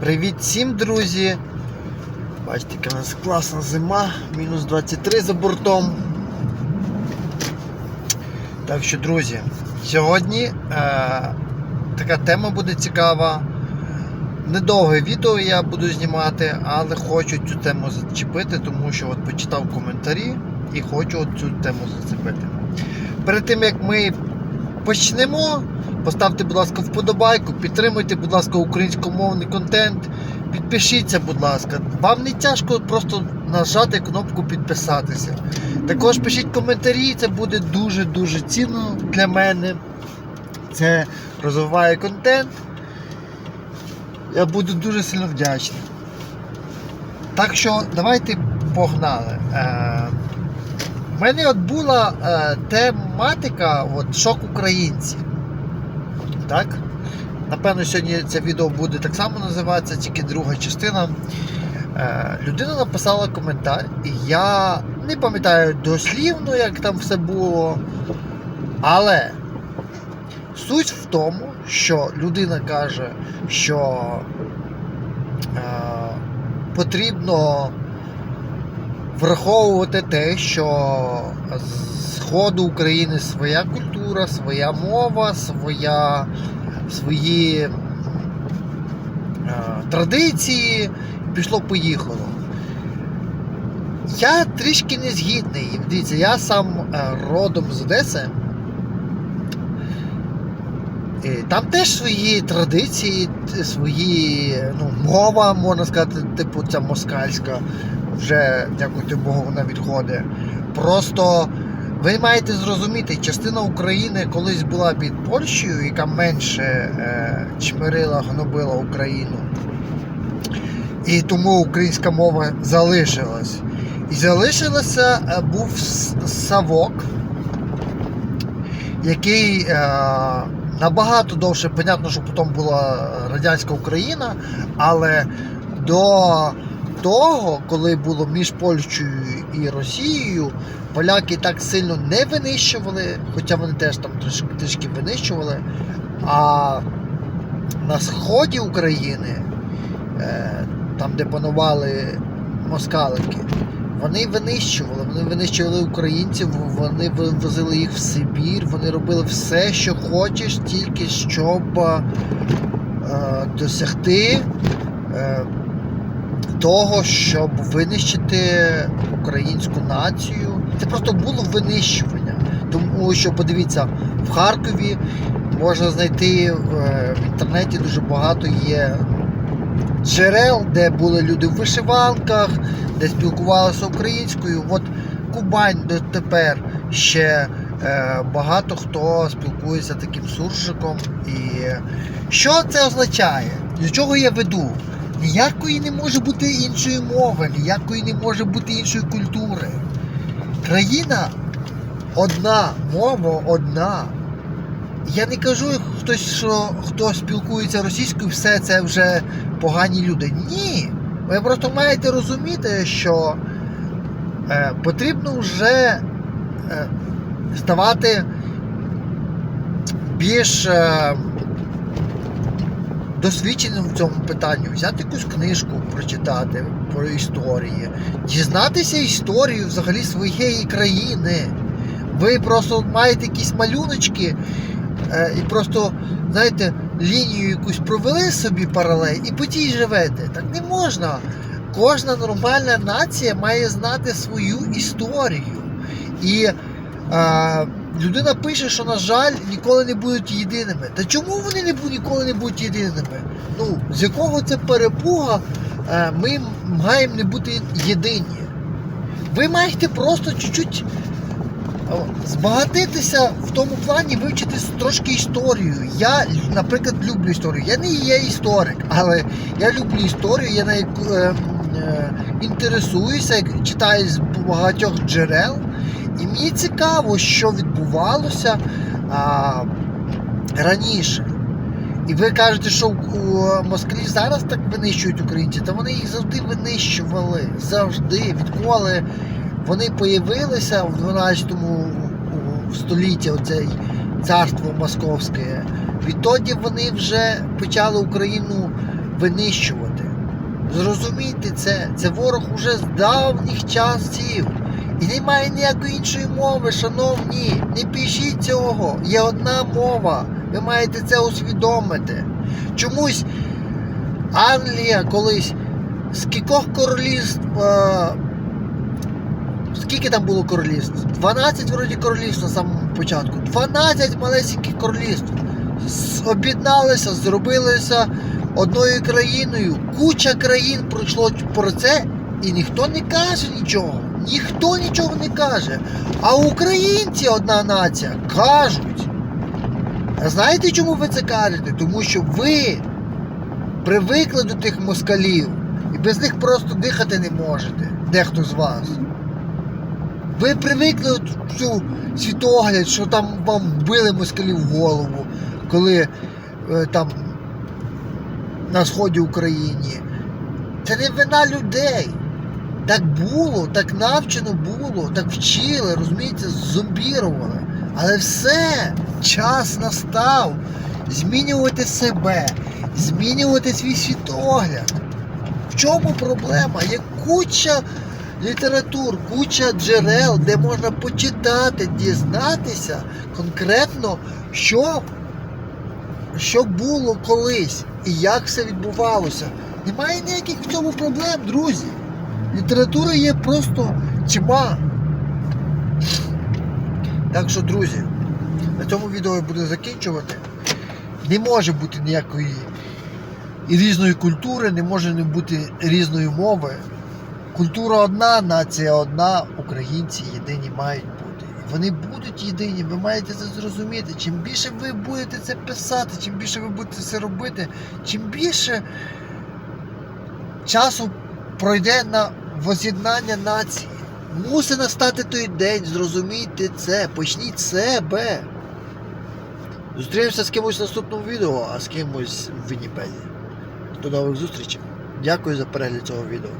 Привіт всім, друзі! Бачите, яка у нас класна зима, мінус 23 за бортом. Так що, друзі, сьогодні е, така тема буде цікава. Недовге відео я буду знімати, але хочу цю тему зачепити, тому що от почитав коментарі і хочу цю тему зацепити. Перед тим як ми почнемо, поставте, будь ласка, вподобайку, підтримуйте, будь ласка, українськомовний контент. Підпишіться, будь ласка. Вам не тяжко просто нажати кнопку підписатися. Також пишіть коментарі, це буде дуже-дуже цінно для мене. Це розвиває контент. Я буду дуже сильно вдячний. Так що давайте погнали. Е, У мене от була е, тематика от, шок українців. Так? Напевно, сьогодні це відео буде так само називатися, тільки друга частина. Е, людина написала коментар, і я не пам'ятаю дослівно, як там все було. Але суть в тому, що людина каже, що е, потрібно враховувати те, що з сходу України своя культура, своя мова, своя, свої е, традиції. Пішло-поїхало. Я трішки не згідний. Дивіться, я сам е, родом з Одеси. Там теж свої традиції, свої ну, мова, можна сказати, типу ця москальська, вже, дякувати Богу, вона відходить. Просто ви маєте зрозуміти, частина України колись була під Польщею, яка менше е, чмирила, гнобила Україну. І тому українська мова залишилась. І залишилася е, був Савок, який е, набагато довше, понятно, що потім була радянська Україна, але до того, коли було між Польщею і Росією, поляки так сильно не винищували, хоча вони теж там трішки, трішки винищували. А на сході України, е, там, де панували москалики, вони винищували, вони винищували українців, вони вивозили їх в Сибір, вони робили все, що хочеш, тільки щоб е, досягти е, того, щоб винищити українську націю. Це просто було винищування. Тому що, подивіться, в Харкові можна знайти е, в інтернеті дуже багато є джерел, де були люди в вишиванках, де спілкувалися українською. От Кубань дотепер ще е, багато хто спілкується таким суржиком. І що це означає? До чого я веду? Ніякої не може бути іншої мови, ніякої не може бути іншої культури. Країна одна, мова одна. Я не кажу хтось, що хто спілкується російською, все це вже погані люди. Ні. Ви просто маєте розуміти, що е, потрібно вже е, ставати більш е, досвідченим в цьому питанні, взяти якусь книжку, прочитати про історії, дізнатися історію взагалі своєї країни. Ви просто маєте якісь малюночки е, і просто, знаєте, лінію якусь провели собі паралель і по тій живете. Так не можна. Кожна нормальна нація має знати свою історію. І е, людина пише, що, на жаль, ніколи не будуть єдиними. Та чому вони не ніколи не будуть єдиними? Ну, з якого це перепуга е, ми маємо не бути єдині? Ви маєте просто чуть-чуть збагатитися в тому плані, вивчити трошки історію. Я, наприклад, люблю історію. Я не є історик, але я люблю історію, я нею е, е, інтересуюся, читаю з багатьох джерел. І мені цікаво, що відбувалося а, раніше. І ви кажете, що у Москві зараз так винищують українців, та вони їх завжди винищували. Завжди, відколи вони появилися в 12 столітті, оцей царство московське. Відтоді вони вже почали Україну винищувати. Зрозумійте це, це ворог уже з давніх часів. І немає ніякої іншої мови, шановні. Не пишіть цього. Є одна мова. Ви маєте це усвідомити. Чомусь Англія колись з кількох королівств. Е, скільки там було королівств? 12 вроді королівств на самому початку. 12 малесеньких королівств. Об'єдналися, зробилися одною країною. Куча країн пройшло про це, і ніхто не каже нічого. Ніхто нічого не каже. А українці, одна нація, кажуть. А знаєте, чому ви це кажете? Тому що ви привикли до тих москалів і без них просто дихати не можете. Дехто з вас. Ви привикли цю світогляд, що там вам вбили москалів в голову, коли е, там на сході України. Це не вина людей. Так було, так навчено було, так вчили, розумієте, зомбірували. Але все, час настав змінювати себе, змінювати свій світогляд. В чому проблема? Є куча літератур, куча джерел, де можна почитати, дізнатися конкретно, що, що було колись і як все відбувалося. Немає ніяких в цьому проблем, друзі. Література є просто тьма. Так що, друзі, на цьому відео я буду закінчувати. Не може бути ніякої різної культури, не може не бути різної мови. Культура одна, нація одна, українці єдині мають бути. Вони будуть єдині, ви маєте це зрозуміти. Чим більше ви будете це писати, чим більше ви будете це робити, чим більше часу пройде на воз'єднання нації. Мусить настати той день, зрозумійте це, почніть себе. Зустрінемося з кимось в наступному відео, а з кимось в Вінніпеді. До нових зустрічей. Дякую за перегляд цього відео.